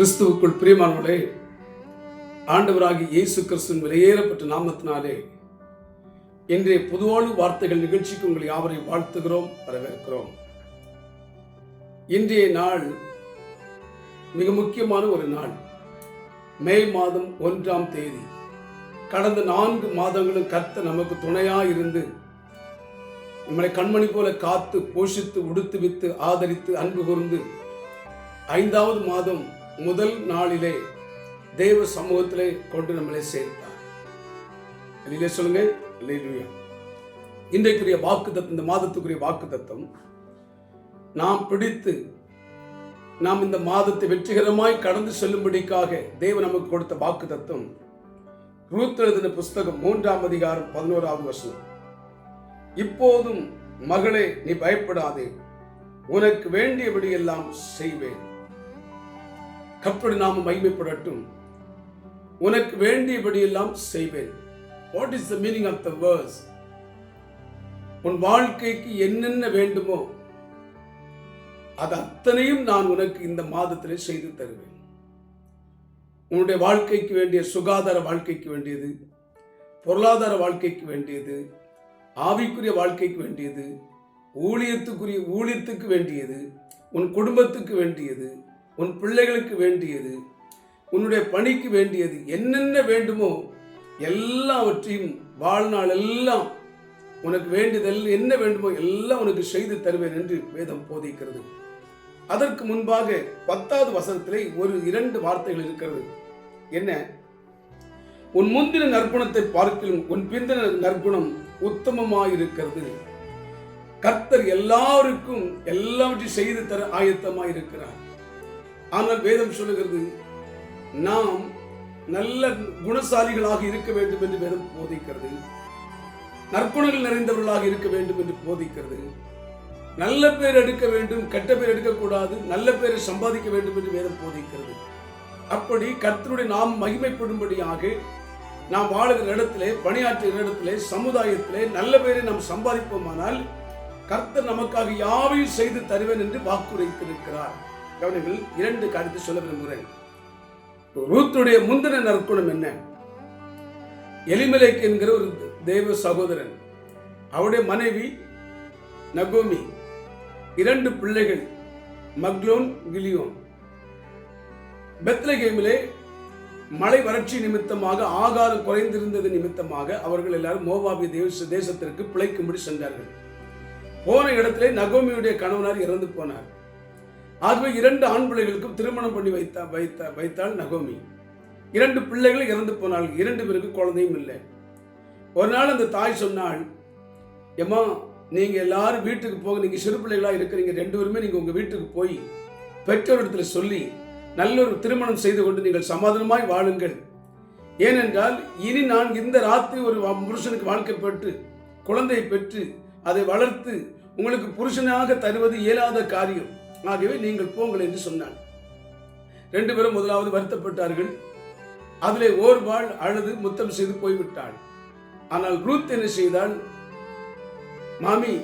கிறிஸ்துவுக்குள் பிரியமானவர்களே ஆண்டவராகி இயேசு கிறிஸ்துவின் வெளியேறப்பட்ட நாமத்தினாலே இன்றைய பொதுவான வார்த்தைகள் நிகழ்ச்சிக்கு உங்களை யாவரையும் வாழ்த்துகிறோம் வரவேற்கிறோம். இன்றைய நாள் மிக முக்கியமான ஒரு நாள். மே மாதம் ஒன்றாம் தேதி. கடந்த நான்கு மாதங்களும் கர்த்த நமக்கு துணையாக இருந்து நம்மளை கண்மணி போல காத்து போஷித்து உடுத்து வித்து ஆதரித்து அன்பு கூர்ந்து ஐந்தாவது மாதம் முதல் நாளிலே தேவ சமூகத்திலே கொண்டு நம்மளை சேர்த்தார் அதிலே சொல்லுங்க அல்லேலூயா. இன்றைக்குரிய வாக்கு தத்துவம் இந்த மாதத்துக்குரிய வாக்கு தத்துவம் நாம் பிடித்து நாம் இந்த மாதத்தை வெற்றிகரமாய் கடந்து செல்லும்படிக்காக தேவன் நமக்கு கொடுத்த வாக்கு தத்துவம் ரூத் எழுதின புஸ்தகம் மூன்றாம் அதிகாரம் பதினோராவது வசனம். இப்போதும் மகளே நீ பயப்படாதே. உனக்கு வேண்டியபடியெல்லாம் செய்வேன். கப்படி நாம மகிமைப்படட்டும். உனக்கு வேண்டியபடியெல்லாம் செய்வேன். What is the meaning of the verse உன் வாழ்க்கைக்கு என்னென்ன வேண்டுமோ அது அத்தனையும் நான் உனக்கு இந்த மாதத்தில் செய்து தருவேன். உன்னுடைய வாழ்க்கைக்கு வேண்டிய சுகாதார வாழ்க்கைக்கு வேண்டியது பொருளாதார வாழ்க்கைக்கு வேண்டியது ஆவிக்குரிய வாழ்க்கைக்கு வேண்டியது ஊழியத்துக்குரிய ஊழியத்துக்கு வேண்டியது உன் குடும்பத்துக்கு வேண்டியது உன் பிள்ளைகளுக்கு வேண்டியது உன்னுடைய பணிக்கு வேண்டியது என்னென்ன வேண்டுமோ எல்லாவற்றையும் வாழ்நாள் எல்லாம் உனக்கு வேண்டியதெல் என்ன வேண்டுமோ எல்லாம் உனக்கு செய்து தருவேன் என்று வேதம் போதிக்கிறது. அதற்கு முன்பாக பத்தாவது வசனத்திலே ஒரு இரண்டு வார்த்தைகள் இருக்கிறது. என்ன? உன் முந்தின நற்குணத்தை பார்க்கிலும் உன் பிந்தின நற்குணம் உத்தமமாயிருக்கிறது. கர்த்தர் எல்லாருக்கும் எல்லாவற்றையும் செய்து தர ஆயத்தமாயிருக்கிறார். ஆனால் வேதம் சொல்லுகிறது நாம் நல்ல குணசாலிகளாக இருக்க வேண்டும் என்று வேதம் போதிக்கிறது. நற்குணங்கள் நிறைந்தவர்களாக இருக்க வேண்டும் என்று போதிக்கிறது. நல்ல பேர் எடுக்க வேண்டும் கெட்ட பேர் எடுக்கக்கூடாது நல்ல பேரை சம்பாதிக்க வேண்டும் என்று வேதம் போதிக்கிறது. அப்படி கர்த்தருடைய நாம் மகிமைப்படும்படியாக நாம் வாழுகிற இடத்திலே பணியாற்றுகிற இடத்திலே சமுதாயத்திலே நல்ல பேரை நாம் சம்பாதிப்போமானால் கர்த்தர் நமக்காக யாவையும் செய்து தருவேன் என்று வாக்குரைத்திருக்கிறார். கவனிகள் இரண்டு காரியத்தை சொல்ல விரும்புகிறேன். ரூத்துடைய முந்தின நற்குணம் என்ன? எலிமலேக் என்கிற ஒரு தெய்வ சகோதரன் அவருடைய மனைவி நகோமி இரண்டு பிள்ளைகள் மக்லோன் கிலியோன். பெத்லகேமிலே மழை வறட்சி நிமித்தமாக ஆகாரம் குறைந்திருந்தது நிமித்தமாக அவர்கள் எல்லாரும் மோவாபிய தேச தேசத்திற்கு பிழைக்கும்படி சென்றார்கள். போன இடத்திலே நகோமியுடைய கணவனார் இறந்து போனார். ஆகவே இரண்டு ஆண் பிள்ளைகளுக்கும் திருமணம் பண்ணி வைத்த வைத்த வைத்தாள் நகோமி. இரண்டு பிள்ளைகள் இறந்து போனாள். இரண்டு பேருக்கு குழந்தையும் இல்லை. ஒரு நாள் அந்த தாய் சொன்னாள் எம்மா நீங்கள் எல்லாரும் வீட்டுக்கு போக நீங்கள் சிறு பிள்ளைகளாக இருக்கிறீங்க. ரெண்டு பேருமே நீங்கள் உங்கள் வீட்டுக்கு போய் பெற்றோரிடத்துல சொல்லி நல்ல ஒரு திருமணம் செய்து கொண்டு நீங்கள் சமாதானமாய் வாழுங்கள். ஏனென்றால் இனி நான் இந்த ராத்திரி ஒரு புருஷனுக்கு வாழ்க்கை பெற்று குழந்தையை பெற்று அதை வளர்த்து உங்களுக்கு புருஷனாக தருவது இயலாத காரியம். ஆகவே நீங்கள் போங்கள் என்று சொன்னான். ரெண்டு பேரும் முதலாவது வருத்தப்பட்டார்கள். அதிலே ஓர்வாள் அழுது முத்தம் செய்து போய்விட்டாள். ஆனால் ரூத் என்ன செய்தால் மாமி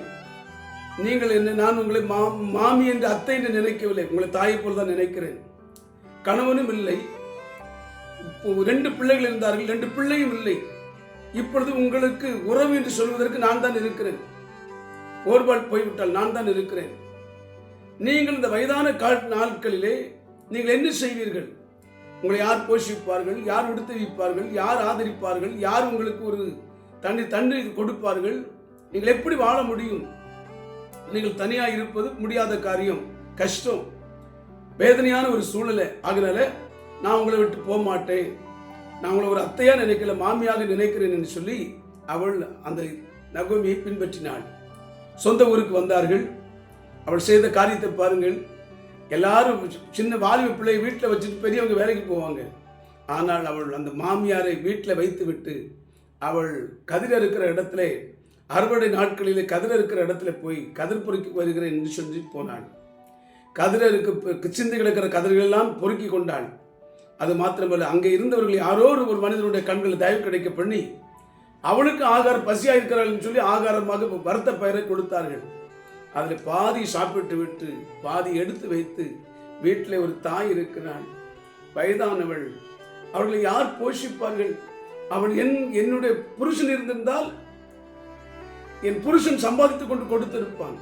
நீங்கள் என்ன நான் உங்களை மா- மாமி என்று அத்தை என்று நினைக்கவில்லை. உங்களை தாயை போல் தான் நினைக்கிறேன். கணவனும் இல்லை. இப்போ ரெண்டு பிள்ளைகள் இருந்தார்கள். ரெண்டு பிள்ளையும் இல்லை. இப்பொழுது உங்களுக்கு உறவு என்று சொல்வதற்கு நான் தான் இருக்கிறேன். ஓர்பால் போய்விட்டால் நான் தான் இருக்கிறேன். நீங்கள் இந்த வயதான கால் நாட்களிலே நீங்கள் என்ன செய்வீர்கள்? உங்களை யார் போஷிப்பார்கள்? யார் உடுத்து வைப்பார்கள் யார் ஆதரிப்பார்கள்? யார் உங்களுக்கு ஒரு தண்ணி தண்ணி கொடுப்பார்கள்? நீங்கள் எப்படி வாழ முடியும்? நீங்கள் தனியாக இருப்பது முடியாத காரியம் கஷ்டம். வேதனையான ஒரு சூழ்நிலை. ஆகினால நான் உங்களை விட்டு போக மாட்டேன். நான் உங்களை ஒரு அத்தையாக நினைக்கல மாமியாக நினைக்கிறேன் என்று சொல்லி அவள் அந்த நகோமியை பின்பற்றினாள். சொந்த ஊருக்கு வந்தார்கள். அவள் செய்த காரியத்தை பாருங்கள். எல்லாரும் சின்ன வாலிப பிள்ளையை வீட்டில் வச்சுட்டு பெரியவங்க வேலைக்கு போவாங்க. ஆனால் அவள் அந்த மாமியாரை வீட்டில் வைத்து விட்டு அவள் கதிர் இருக்கிற இடத்துல அறுவடை நாட்களிலே கதிர் இருக்கிற இடத்துல போய் கதிர் பொறுக்கி வருகிறேன் என்று சொல்லி போனாள். கதிர இருக்க சிந்தி கிடக்கிற கதிர்கள் எல்லாம் பொறுக்கி கொண்டாள். அது மாத்திரமல்ல அங்கே இருந்தவர்கள் யாரோ ஒரு மனிதனுடைய கண்களை தயவு கிடைக்க பண்ணி அவளுக்கு ஆகாரம் பசியாக இருக்கிறாள் சொல்லி ஆகாரமாக வறுத்த பயிரை கொடுத்தார்கள். அதில் பாதி சாப்பிட்டு விட்டு பாதி எடுத்து வைத்து வீட்டில் ஒரு தாய் இருக்கிறாள். வயதானவள். அவர்களை யார் போஷிப்பார்கள்? அவள் என் என்னுடைய புருஷன் இருந்திருந்தால் என் புருஷன் சம்பாதித்துக் கொண்டு கொடுத்திருப்பான்.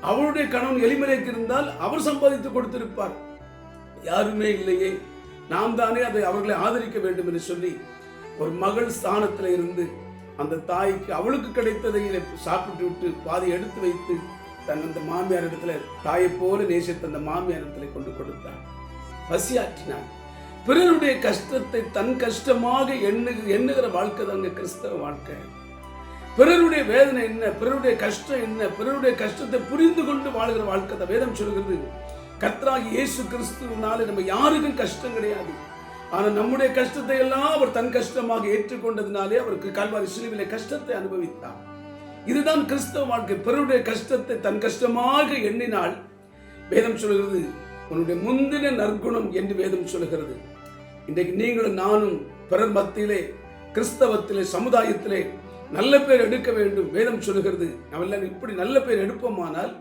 அவளுடைய கணவன் எளிமலைக்கு இருந்தால் அவர் சம்பாதித்து கொடுத்திருப்பார். யாருமே இல்லையே. நாம் தானே அதை அவர்களை ஆதரிக்க வேண்டும் என்று சொல்லி ஒரு மகள் ஸ்தானத்தில் இருந்து அந்த தாய்க்கு அவளுக்கு கிடைத்ததை சாப்பிட்டு விட்டு பாதி எடுத்து வைத்து தன் அந்த மாமியார் இடத்துல தாயை போல நேசித்த அந்த மாமியார் இடத்துல கொண்டு கொடுத்தார். பசியாற்றினார் பிறருடைய கஷ்டத்தை தன் கஷ்டமாக எண்ணு எண்ணுகிற வாழ்க்கை தாங்க கிறிஸ்தவ வாழ்க்கை. பிறருடைய வேதனை என்ன? பிறருடைய கஷ்டம் என்ன? பிறருடைய கஷ்டத்தை புரிந்து கொண்டு வாழ்கிற வாழ்க்கை தான் வேதம் சொல்கிறது கர்த்தராகி இயேசு கிறிஸ்துவனால நம்ம யாருக்கும் கஷ்டம் கிடையாது. ஆனால் நம்முடைய கஷ்டத்தை எல்லாம் அவர் தன் கஷ்டமாக ஏற்றுக்கொண்டதுனாலே அவருக்கு கல்வாரி சிலுவிலே கஷ்டத்தை அனுபவித்தார் இதுதான் கிறிஸ்தவ வாழ்க்கை. பிறருடைய கஷ்டத்தை தன் கஷ்டமாக எண்ணினால் வேதம் சொல்கிறது உன்னுடைய முந்தின நற்குணம் என்று வேதம் சொல்கிறது. இன்றைக்கு நீங்களும் நானும் பிறர் மத்தியிலே கிறிஸ்தவத்திலே சமுதாயத்திலே நல்ல பேர் எடுக்க வேண்டும். வேதம் சொல்கிறது நம்ம இப்படி நல்ல பேர் எடுப்போமானால்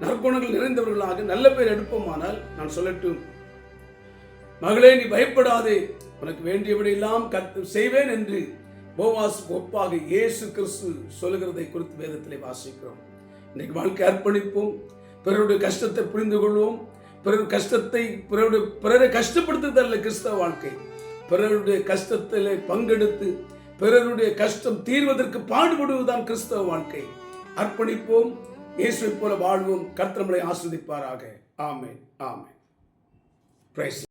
நற்குணங்கள் நிறைந்தவர்களாக நல்ல பேர் எடுப்போமானால் நான் சொல்லட்டும். மகளே நீ பயப்படாதே. உனக்கு வேண்டியபடியெல்லாம் கற்று செய்வேன் என்று போவாசுக்கு ஒப்பாக இயேசு கிறிஸ்து சொல்லுகிறதை குறித்து வேதத்திலே வாசிக்கிறோம். இன்னைக்கு வாழ்க்கை அர்ப்பணிப்போம். பிறருடைய கஷ்டத்தை புரிந்து கொள்வோம். பிறர் கஷ்டத்தை பிறருடைய பிறரை கஷ்டப்படுத்துதல்ல கிறிஸ்தவ வாழ்க்கை. பிறருடைய கஷ்டத்தில் பங்கெடுத்து பிறருடைய கஷ்டம் தீர்வதற்கு பாடுபடுவதுதான் கிறிஸ்தவ வாழ்க்கை. அர்ப்பணிப்போம். இயேசுவை போல வாழ்வோம். கர்த்தமலை ஆஸ்வதிப்பாராக ஆமே ஆமே பிரைஸ்